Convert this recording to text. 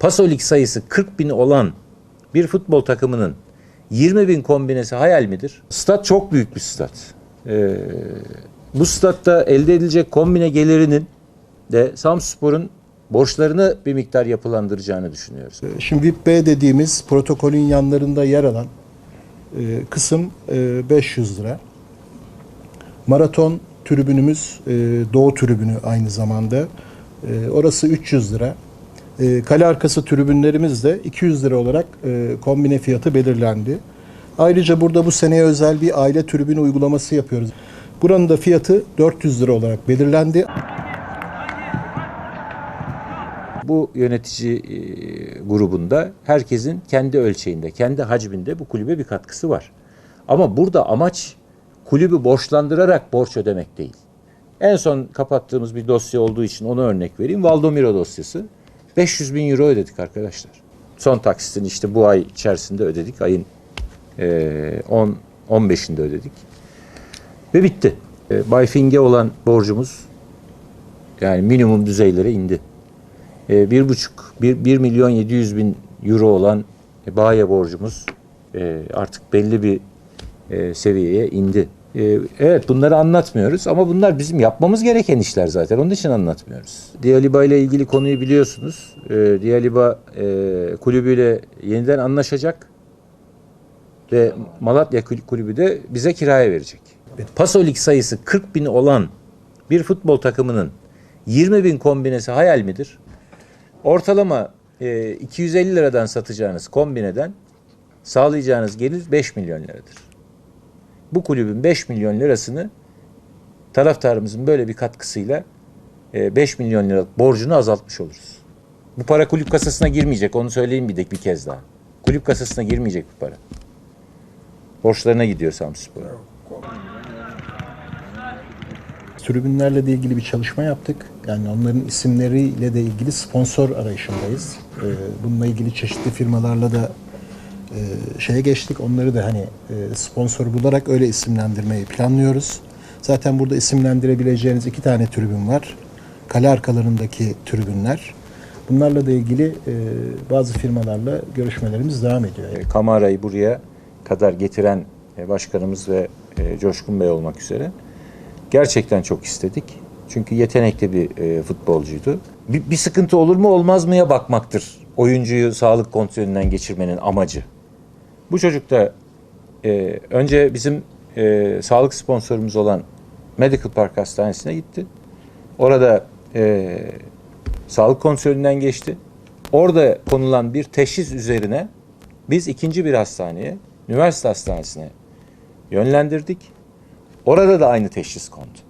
Pasolik sayısı 40 bin olan bir futbol takımının 20 bin kombinesi hayal midir? Stat çok büyük bir stat. Ee, bu statta elde edilecek kombine gelirinin de Samspor'un borçlarını bir miktar yapılandıracağını düşünüyoruz. Şimdi VIP B dediğimiz protokolün yanlarında yer alan e, kısım e, 500 lira. Maraton tribünümüz e, Doğu tribünü aynı zamanda. E, orası 300 lira. E, kale arkası tribünlerimiz de 200 lira olarak e, kombine fiyatı belirlendi. Ayrıca burada bu seneye özel bir aile tribünü uygulaması yapıyoruz. Buranın da fiyatı 400 lira olarak belirlendi. Bu yönetici e, grubunda herkesin kendi ölçeğinde, kendi hacminde bu kulübe bir katkısı var. Ama burada amaç kulübü borçlandırarak borç ödemek değil. En son kapattığımız bir dosya olduğu için onu örnek vereyim. Valdomiro dosyası. 500 bin euro ödedik arkadaşlar. Son taksitini işte bu ay içerisinde ödedik. Ayın e, 10 15'inde ödedik. Ve bitti. E, Bay Fing'e olan borcumuz yani minimum düzeylere indi. E, bir buçuk, bir, bir milyon yedi yüz bin euro olan e, baye borcumuz e, artık belli bir e, seviyeye indi. E, evet bunları anlatmıyoruz ama bunlar bizim yapmamız gereken işler zaten. Onun için anlatmıyoruz. Dialiba ile ilgili konuyu biliyorsunuz. E, Dialiba e, kulübüyle yeniden anlaşacak ve Malatya kul- kulübü de bize kiraya verecek. Pasolik sayısı 40 bin olan bir futbol takımının 20 bin kombinesi hayal midir? Ortalama e, 250 liradan satacağınız kombineden sağlayacağınız gelir 5 milyon liradır. Bu kulübün 5 milyon lirasını taraftarımızın böyle bir katkısıyla e, 5 milyon liralık borcunu azaltmış oluruz. Bu para kulüp kasasına girmeyecek. Onu söyleyeyim bir de bir kez daha. Kulüp kasasına girmeyecek bu para. Borçlarına gidiyor Samspor'a. Tribünlerle de ilgili bir çalışma yaptık. Yani onların isimleriyle de ilgili sponsor arayışındayız. Ee, Bununla ilgili çeşitli firmalarla da e, şeye geçtik. Onları da hani e, sponsor bularak öyle isimlendirmeyi planlıyoruz. Zaten burada isimlendirebileceğiniz iki tane tribün var. Kale arkalarındaki tribünler. Bunlarla da ilgili e, bazı firmalarla görüşmelerimiz devam ediyor. E, Kamara'yı buraya kadar getiren başkanımız ve Coşkun Bey olmak üzere gerçekten çok istedik. Çünkü yetenekli bir futbolcuydu. Bir, bir sıkıntı olur mu olmaz mıya bakmaktır. Oyuncuyu sağlık kontrolünden geçirmenin amacı. Bu çocuk da e, önce bizim e, sağlık sponsorumuz olan Medical Park Hastanesi'ne gitti. Orada e, sağlık kontrolünden geçti. Orada konulan bir teşhis üzerine biz ikinci bir hastaneye, üniversite hastanesine yönlendirdik. Orada da aynı teşhis kondu.